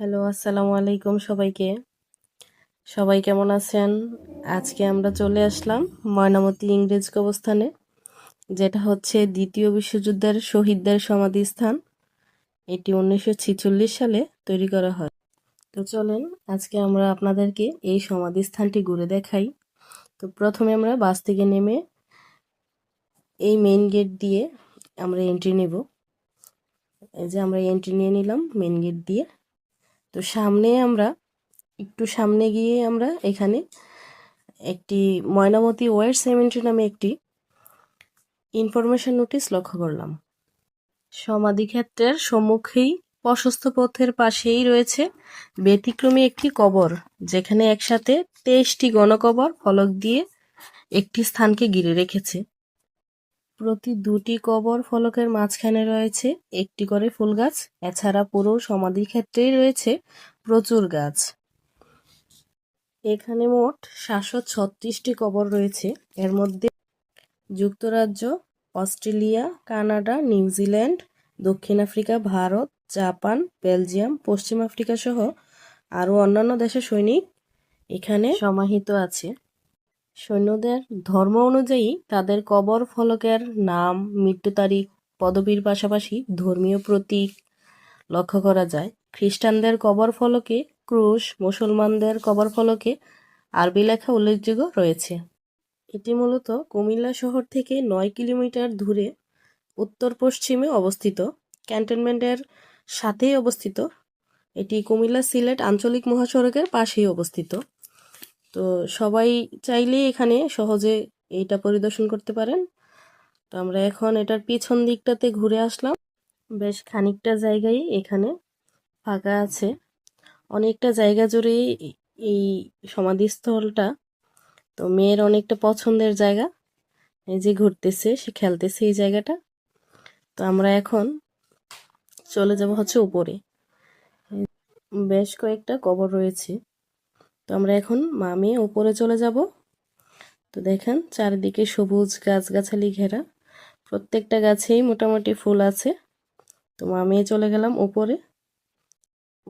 Hello, আসসালামু আলাইকুম সবাইকে। সবাই কেমন আছেন? আজকে আমরা চলে আসলাম ময়নামতি ইংরেজ কবস্থানে যেটা হচ্ছে দ্বিতীয় বিশ্বযুদ্ধের শহীদদের সমাধিস্থান। এটি উনিশশো সালে তৈরি করা হয়। তো চলেন, আজকে আমরা আপনাদেরকে এই সমাধিস্থানটি ঘুরে দেখাই। তো প্রথমে আমরা বাস থেকে নেমে এই মেইন গেট দিয়ে আমরা এন্ট্রি নেব। এই যে আমরা এন্ট্রি নিয়ে নিলাম মেন গেট দিয়ে। তো সামনে আমরা, একটু সামনে গিয়ে আমরা এখানে একটি ময়নামতি ওয়ার সেমেন্ট্রি নামে একটি ইনফরমেশন নোটিশ লক্ষ্য করলাম। সমাধিক্ষেত্রের সম্মুখেই প্রশস্ত পথের পাশেই রয়েছে ব্যতিক্রমী একটি কবর, যেখানে একসাথে তেইশটি গণকবর ফলক দিয়ে একটি স্থানকে ঘিরে রেখেছে। প্রতি দুটি কবর ফলকের মাঝখানে রয়েছে, একটি করে ফুল গাছ, এছাড়া পুরো সমাধির ক্ষেত্রেই রয়েছে প্রচুর গাছ। এখানে মোট সাতশো ছত্রিশটি কবর রয়েছে। এর মধ্যে যুক্তরাজ্য, অস্ট্রেলিয়া, কানাডা নিউজিল্যান্ড দক্ষিণ আফ্রিকা, ভারত, জাপান, বেলজিয়াম, পশ্চিম আফ্রিকা সহ আরও অন্যান্য দেশের সৈনিক এখানে সমাহিত আছে। সৈন্যদের ধর্ম অনুযায়ী তাদের কবর ফলকের নাম, মৃত্যু তারিখ, পদবীর পাশাপাশি ধর্মীয় প্রতীক লক্ষ্য করা যায়। খ্রিস্টানদের কবর ফলকে ক্রুশ, মুসলমানদের কবর ফলকে আরবি লেখা উল্লেখযোগ্য রয়েছে। এটি মূলত কুমিল্লা শহর থেকে নয় কিলোমিটার দূরে উত্তর পশ্চিমে অবস্থিত। ক্যান্টনমেন্টের সাথেই অবস্থিত। এটি কুমিল্লা সিলেট আঞ্চলিক মহাসড়কের পাশেই অবস্থিত। তো সবাই চাইলেই এখানে সহজে এইটা পরিদর্শন করতে পারেন। তো আমরা এখন এটার পিছন দিকটাতে ঘুরে আসলাম। বেশ খানিকটা জায়গায় এখানে ফাঁকা আছে। অনেকটা জায়গা জুড়েই এই সমাধিস্থলটা। তো মেয়ের অনেকটা পছন্দের জায়গা। এই যে ঘুরতেছে, সে খেলতেছে এই জায়গাটা। তো আমরা এখন চলে যাব হচ্ছে উপরে। বেশ কয়েকটা কবর রয়েছে। তো আমরা এখন মামি উপরে চলে যাব। তো দেখেন, চারিদিকে সবুজ গাছগাছালি ঘেরা। প্রত্যেকটা গাছেই মোটামুটি ফুল আছে। তো মামি চলে গেলাম উপরে।